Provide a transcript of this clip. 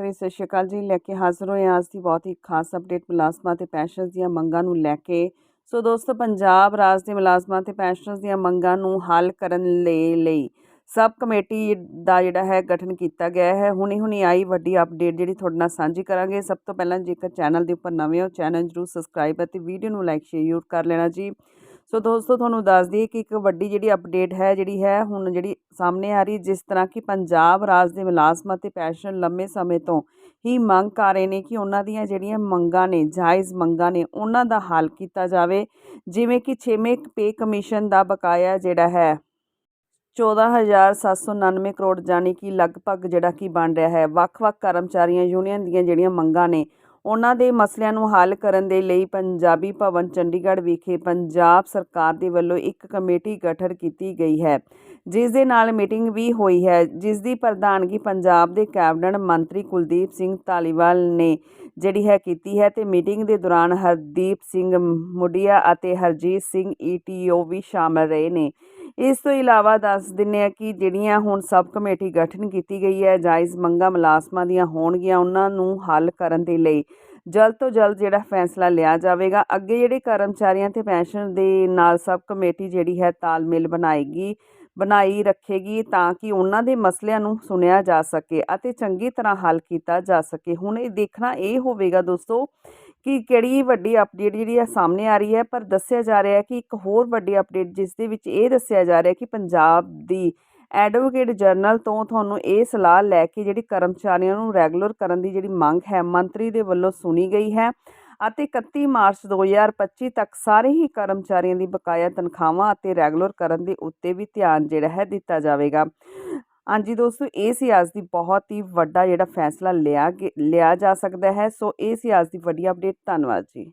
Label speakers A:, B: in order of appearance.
A: ਭਰੀ ਸਤਿ ਸ਼੍ਰੀ ਅਕਾਲ ਜੀ। ਲੈ ਕੇ ਹਾਜ਼ਰ ਹੋਏ ਹਾਂ ਅੱਜ ਦੀ ਬਹੁਤ ਹੀ ਖਾਸ ਅਪਡੇਟ ਮੁਲਾਜ਼ਮਾਂ ਤੇ ਪੈਨਸ਼ਨਰਜ਼ ਦੀਆਂ ਮੰਗਾਂ ਨੂੰ ਲੈ ਕੇ। ਸੋ ਦੋਸਤੋ, ਪੰਜਾਬ ਰਾਜ ਦੇ ਮੁਲਾਜ਼ਮਾਂ ਤੇ ਪੈਨਸ਼ਨਰਜ਼ ਦੀਆਂ ਮੰਗਾਂ ਨੂੰ ਹੱਲ ਕਰਨ ਦੇ ਲਈ ਸਬ ਕਮੇਟੀ ਦਾ ਜਿਹੜਾ ਹੈ ਗਠਨ ਕੀਤਾ ਗਿਆ ਹੈ। ਹੁਣੀ ਹੁਣੀ ਆਈ ਵੱਡੀ ਅਪਡੇਟ ਜਿਹੜੀ ਤੁਹਾਡੇ ਨਾਲ ਸਾਂਝੀ ਕਰਾਂਗੇ। ਸਭ ਤੋਂ ਪਹਿਲਾਂ ਜੇਕਰ ਚੈਨਲ ਦੇ ਉੱਪਰ ਨਵੇਂ ਹੋ ਚੈਨਲ ਜਰੂਰ ਸਬਸਕ੍ਰਾਈਬ ਅਤੇ ਵੀਡੀਓ ਨੂੰ ਲਾਈਕ ਸ਼ੇਅਰ ਕਰ ਲੈਣਾ ਜੀ। ਸੋ ਦੋਸਤੋ, ਤੁਹਾਨੂੰ ਦੱਸ ਦਈਏ ਕਿ ਇੱਕ ਵੱਡੀ ਜਿਹੜੀ ਅਪਡੇਟ ਹੈ, ਜਿਹੜੀ ਹੈ, ਹੁਣ ਜਿਹੜੀ ਸਾਹਮਣੇ ਆ ਰਹੀ, ਜਿਸ ਤਰ੍ਹਾਂ ਕਿ ਪੰਜਾਬ ਰਾਜ ਦੇ ਮੁਲਾਜ਼ਮਾਂ ਅਤੇ ਪੈਨਸ਼ਨ ਲੰਮੇ ਸਮੇਂ ਤੋਂ ਹੀ ਮੰਗ ਕਰ ਰਹੇ ਨੇ ਕਿ ਉਹਨਾਂ ਦੀਆਂ ਜਿਹੜੀਆਂ ਮੰਗਾਂ ਨੇ, ਜਾਇਜ਼ ਮੰਗਾਂ ਨੇ, ਉਹਨਾਂ ਦਾ ਹੱਲ ਕੀਤਾ ਜਾਵੇ। ਜਿਵੇਂ ਕਿ ਛੇਵੇਂ ਪੇ ਕਮਿਸ਼ਨ ਦਾ ਬਕਾਇਆ ਜਿਹੜਾ ਹੈ 14799 ਕਰੋੜ ਜਾਨੀ ਕਿ ਲਗਭਗ ਜਿਹੜਾ ਕਿ ਬਣ ਰਿਹਾ ਹੈ। ਵੱਖ-ਵੱਖ ਕਰਮਚਾਰੀਆਂ ਯੂਨੀਅਨ ਦੀਆਂ ਜਿਹੜੀਆਂ ਮੰਗਾਂ ਨੇ ਉਹਨਾਂ ਦੇ ਮਸਲਿਆਂ ਨੂੰ ਹੱਲ ਕਰਨ ਦੇ ਲਈ ਪੰਜਾਬੀ ਭਵਨ ਚੰਡੀਗੜ੍ਹ ਵਿਖੇ ਪੰਜਾਬ ਸਰਕਾਰ ਦੇ ਵੱਲੋਂ ਇੱਕ ਕਮੇਟੀ ਗਠਨ ਕੀਤੀ ਗਈ ਹੈ, ਜਿਸ ਦੇ ਨਾਲ ਮੀਟਿੰਗ ਵੀ ਹੋਈ ਹੈ, ਜਿਸ ਦੀ ਪ੍ਰਧਾਨਗੀ ਪੰਜਾਬ ਦੇ ਕੈਬਨਿਟ ਮੰਤਰੀ ਕੁਲਦੀਪ ਸਿੰਘ ਧਾਲੀਵਾਲ ਨੇ ਜਿਹੜੀ ਹੈ ਕੀਤੀ ਹੈ ਤੇ ਮੀਟਿੰਗ ਦੇ ਦੌਰਾਨ ਹਰਦੀਪ ਸਿੰਘ ਮੁੱਢੀਆ ਅਤੇ ਹਰਜੀਤ ਸਿੰਘ ਈਟੀਓ ਵੀ ਸ਼ਾਮਲ ਰਹੇ ਨੇ। ਇਸ ਤੋਂ ਇਲਾਵਾ ਦੱਸ ਦਿੰਨੇ ਆ ਕਿ ਜਿਹੜੀਆਂ ਹੁਣ ਸਬ ਕਮੇਟੀ ਗਠਨ ਕੀਤੀ ਗਈ ਹੈ ਜਾਇਜ਼ ਮੰਗਾਂ ਮੁਲਾਜ਼ਮਾਂ ਦੀਆਂ ਹੋਣਗੀਆਂ, ਉਹਨਾਂ ਨੂੰ ਹੱਲ ਕਰਨ ਦੇ ਲਈ ਜਲਦ ਤੋਂ ਜਲਦ ਜਿਹੜਾ ਫੈਸਲਾ ਲਿਆ ਜਾਵੇਗਾ। ਅੱਗੇ ਜਿਹੜੇ ਕਰਮਚਾਰੀਆਂ ਤੇ ਪੈਨਸ਼ਨ ਦੇ ਨਾਲ ਸਬ ਕਮੇਟੀ ਜਿਹੜੀ ਹੈ ਤਾਲਮੇਲ ਬਣਾਏਗੀ, ਬਣਾਈ ਰੱਖੇਗੀ ਤਾਂ ਕਿ ਉਹਨਾਂ ਦੇ ਮਸਲਿਆਂ ਨੂੰ ਸੁਣਿਆ ਜਾ ਸਕੇ ਅਤੇ ਚੰਗੀ ਤਰ੍ਹਾਂ ਹੱਲ ਕੀਤਾ ਜਾ ਸਕੇ। ਹੁਣ ਇਹ ਦੇਖਣਾ ਇਹ ਹੋਵੇਗਾ ਦੋਸਤੋ ਕਿ ਕਿਹੜੀ ਵੱਡੀ ਅਪਡੇਟ ਜਿਹੜੀ ਹੈ ਸਾਹਮਣੇ ਆ ਰਹੀ ਹੈ, ਪਰ ਦੱਸਿਆ ਜਾ ਰਿਹਾ ਹੈ ਕਿ ਇੱਕ ਹੋਰ ਵੱਡੀ ਅਪਡੇਟ ਜਿਸ ਦੇ ਵਿੱਚ ਇਹ ਦੱਸਿਆ ਜਾ ਰਿਹਾ ਕਿ ਪੰਜਾਬ ਦੀ ਐਡਵੋਕੇਟ ਜਨਰਲ ਤੋਂ ਤੁਹਾਨੂੰ ਇਹ ਸਲਾਹ ਲੈ ਕੇ ਜਿਹੜੀ ਕਰਮਚਾਰੀਆਂ ਨੂੰ ਰੈਗੂਲਰ ਕਰਨ ਦੀ ਜਿਹੜੀ ਮੰਗ ਹੈ, ਮੰਤਰੀ ਦੇ ਵੱਲੋਂ ਸੁਣੀ ਗਈ ਹੈ ਅਤੇ 31 ਮਾਰਚ 2025 ਤੱਕ ਸਾਰੇ ਹੀ ਕਰਮਚਾਰੀਆਂ ਦੀ ਬਕਾਇਆ ਤਨਖਾਹਾਂ ਅਤੇ ਰੈਗੂਲਰ ਕਰਨ ਦੇ ਉੱਤੇ ਵੀ ਧਿਆਨ ਜਿਹੜਾ ਹੈ ਦਿੱਤਾ ਜਾਵੇਗਾ। ਹਾਂਜੀ ਦੋਸਤੋ, ਇਹ ਸੀ ਅੱਜ ਦੀ ਬਹੁਤ ਹੀ ਵੱਡਾ ਜਿਹੜਾ ਫੈਸਲਾ ਲਿਆ ਲਿਆ ਜਾ ਸਕਦਾ ਹੈ। ਸੋ ਇਹ ਸੀ ਅੱਜ ਦੀ ਵੱਡੀ ਅਪਡੇਟ ਧੰਨਵਾਦ ਜੀ।